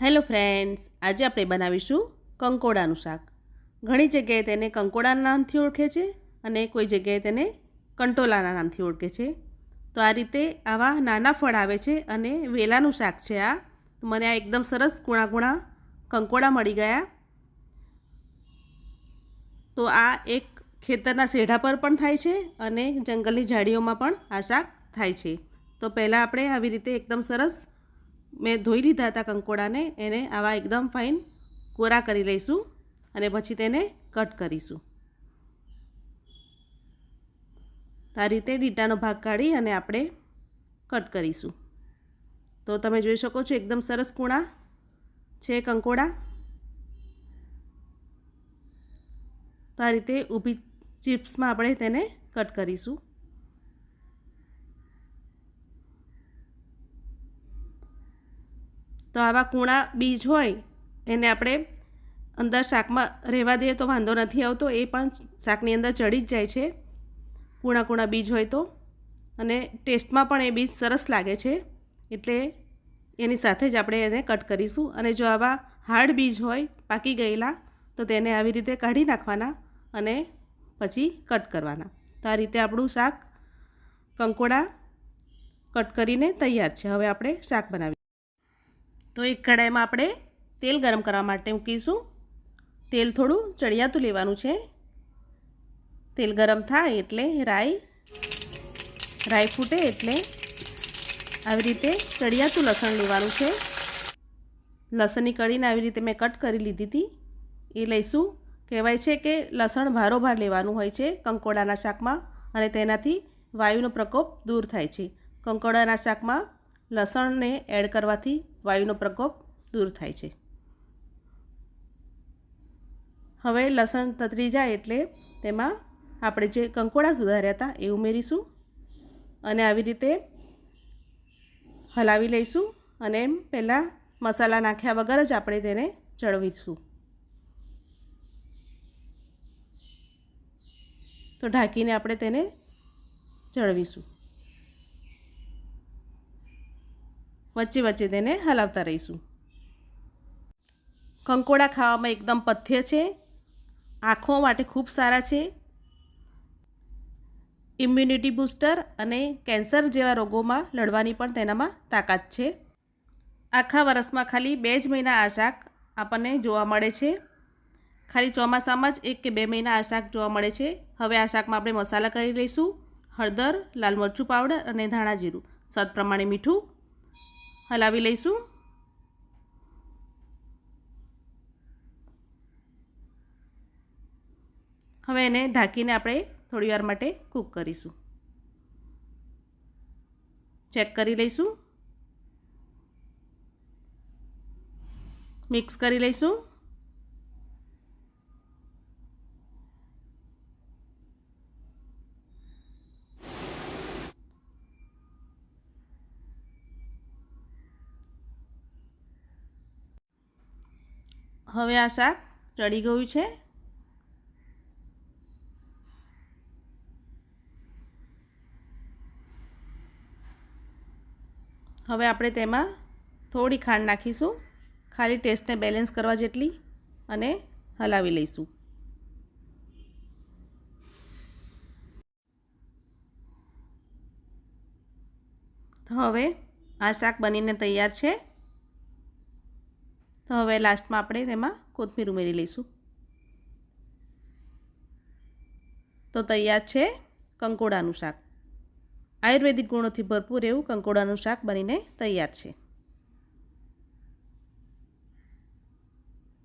Hello friends, આજે આપણે બનાવીશું કંકોડાનું શાક. ઘણી જગ્યાએ તેને કંકોડાના નામથી ઓળખે છે અને કોઈ જગ્યાએ તેને કંટોલાના નામથી ઓળખે છે. તો આ રીતે આવા નાના ફળ આવે છે અને વેલાનું શાક છે આ. મને આ એકદમ સરસ કૂણા કૂણા કંકોડા મળી ગયા. તો આ એક ખેતરના શેઢા પર પણ થાય છે અને જંગલની ઝાડીઓમાં પણ આ શાક થાય છે. તો પહેલાં આપણે આવી રીતે એકદમ સરસ મેં ધોઈ લીધા હતા કંકોડાને, એને આવા એકદમ ફાઇન કોરા કરી લઈશું અને પછી તેને કટ કરીશું. આ રીતે ડીટાનો ભાગ કાઢી અને આપણે કટ કરીશું. તો તમે જોઈ શકો છો એકદમ સરસ કૂણા છે કંકોડા. તો આ રીતે ઊભી ચિપ્સમાં આપણે તેને કટ કરીશું. તો આવા કૂણા બીજ હોય, એને આપણે અંદર શાકમાં રહેવા દઈએ તો વાંધો નથી આવતો. એ પણ શાકની અંદર ચડી જ જાય છે. કૂણા કૂણા બીજ હોય તો. અને ટેસ્ટમાં પણ એ બીજ સરસ લાગે છે. એટલે એની સાથે જ આપણે એને કટ કરીશું. અને જો આવા હાર્ડ બીજ હોય, પાકી ગયેલા, તો તેને આવી રીતે કાઢી નાખવાના અને પછી કટ કરવાના. તો આ રીતે આપણું શાક કંકોડા કટ કરીને તૈયાર છે. હવે આપણે શાક બનાવીએ તો એક કઢાઈમાં આપણે તેલ ગરમ કરવા માટે મૂકીશું. તેલ થોડું ચડિયાતું લેવાનું છે. તેલ ગરમ થાય એટલે રાઈ રાઈ ફૂટે એટલે આવી રીતે ચડિયાતું લસણ લેવાનું છે. લસણની કળીને આવી રીતે મેં કટ કરી લીધી હતી. એ લઈશું. કહેવાય છે કે લસણ ભારોભાર લેવાનું હોય છે કંકોડાના શાકમાં અને તેનાથી વાયુનો પ્રકોપ દૂર થાય છે. કંકોડાના શાકમાં લસણને એડ કરવાથી વાયુનો પ્રકોપ દૂર થાય છે. હવે લસણ તતરી જાય એટલે તેમાં આપણે જે કંકોડા સુધાર્યા હતા એ ઉમેરીશું અને આવી રીતે હલાવી લઈશું અને એમ પહેલાં મસાલા નાખ્યા વગર જ આપણે તેને ચડવીશું. તો ઢાંકીને આપણે તેને ચડવીશું. વચ્ચે વચ્ચે તેને હલાવતા રહીશું. કંકોડા ખાવામાં એકદમ પથ્ય છે. આંખો માટે ખૂબ સારા છે. ઇમ્યુનિટી બૂસ્ટર અને કેન્સર જેવા રોગોમાં લડવાની પણ તેનામાં તાકાત છે. આખા વર્ષમાં ખાલી બે જ મહિના આ શાક આપણને જોવા મળે છે. ખાલી ચોમાસામાં જ એક કે બે મહિના આ શાક જોવા મળે છે. હવે આ શાકમાં આપણે મસાલા કરી લઈશું. હળદર, લાલ મરચું પાવડર અને ધાણા જીરું. સ્વાદ પ્રમાણે મીઠું હલાવી લઈશું. હવે એને ઢાંકીને આપણે થોડી વાર માટે કૂક કરીશું. ચેક કરી લઈશું. મિક્સ કરી લઈશું. હવે આ શાક ચડી ગયું છે. હવે આપણે તેમાં થોડી ખાંડ નાખીશું. ખાલી ટેસ્ટને બેલેન્સ કરવા જેટલી અને હલાવી લઈશું. હવે આ શાક બનીને તૈયાર છે. તો હવે લાસ્ટમાં આપણે તેમાં કોથમીર ઉમેરી લઈશું. તો તૈયાર છે કંકોડાનું શાક. આયુર્વેદિક ગુણોથી ભરપૂર એવું કંકોડાનું શાક બનીને તૈયાર છે.